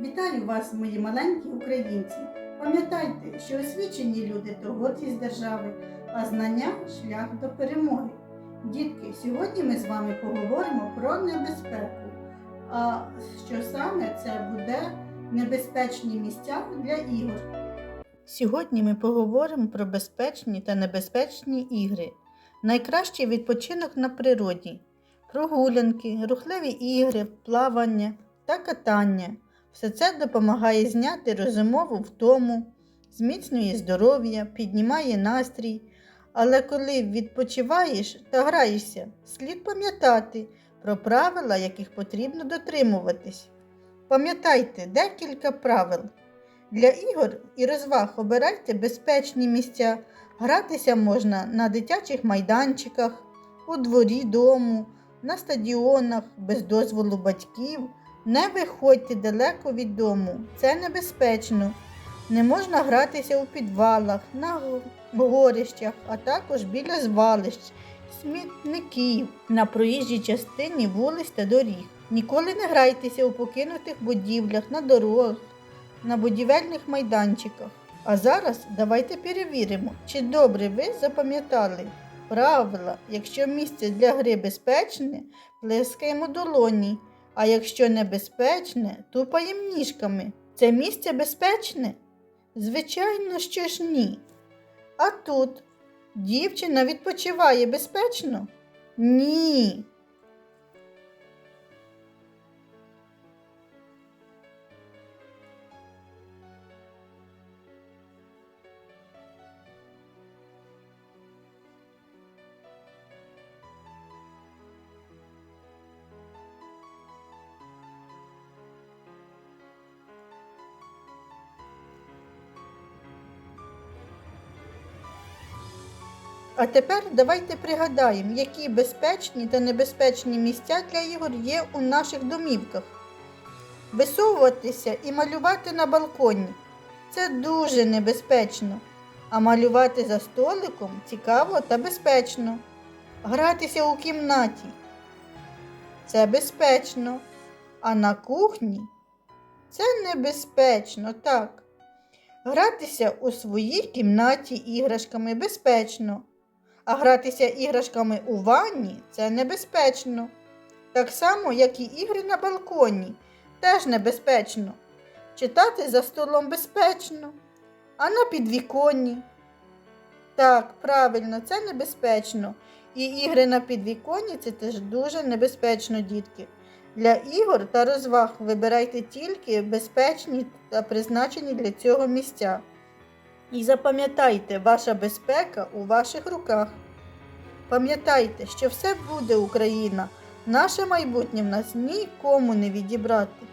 Вітаю вас, мої маленькі українці. Пам'ятайте, що освічені люди то гордість держави, а знання шлях до перемоги. Дітки, сьогодні ми з вами поговоримо про небезпеку. А що саме це буде небезпечні місця для ігор? Сьогодні ми поговоримо про безпечні та небезпечні ігри. Найкращий відпочинок на природі, прогулянки, рухливі ігри, плавання та катання. Все це допомагає зняти розумову втому, зміцнює здоров'я, піднімає настрій. Але коли відпочиваєш та граєшся, слід пам'ятати про правила, яких потрібно дотримуватись. Пам'ятайте декілька правил. Для ігор і розваг обирайте безпечні місця. Гратися можна на дитячих майданчиках, у дворі дому, на стадіонах, без дозволу батьків. Не виходьте далеко від дому, це небезпечно. Не можна гратися у підвалах, на горищах, а також біля звалищ, смітників, на проїжджій частині вулиць та доріг. Ніколи не грайтеся у покинутих будівлях, на дорогах, на будівельних майданчиках. А зараз давайте перевіримо, чи добре ви запам'ятали правила. Якщо місце для гри безпечне, плескаємо долоні. А якщо небезпечне, тупаємо ніжками. Це місце безпечне? Звичайно, що ж ні. А тут дівчина відпочиває безпечно? Ні. А тепер давайте пригадаємо, які безпечні та небезпечні місця для ігор є у наших домівках. Висовуватися і малювати на балконі це дуже небезпечно. А малювати за столиком цікаво та безпечно. Гратися у кімнаті це безпечно. А на кухні це небезпечно, так. Гратися у своїй кімнаті іграшками безпечно, а гратися іграшками у ванні це небезпечно. Так само, як і ігри на балконі, теж небезпечно. Читати за столом безпечно, а на підвіконні. Так, правильно, це небезпечно. І ігри на підвіконні це теж дуже небезпечно, дітки. Для ігор та розваг вибирайте тільки безпечні та призначені для цього місця. І запам'ятайте, ваша безпека у ваших руках. Пам'ятайте, що все буде Україна, наше майбутнє в нас нікому не відібрати.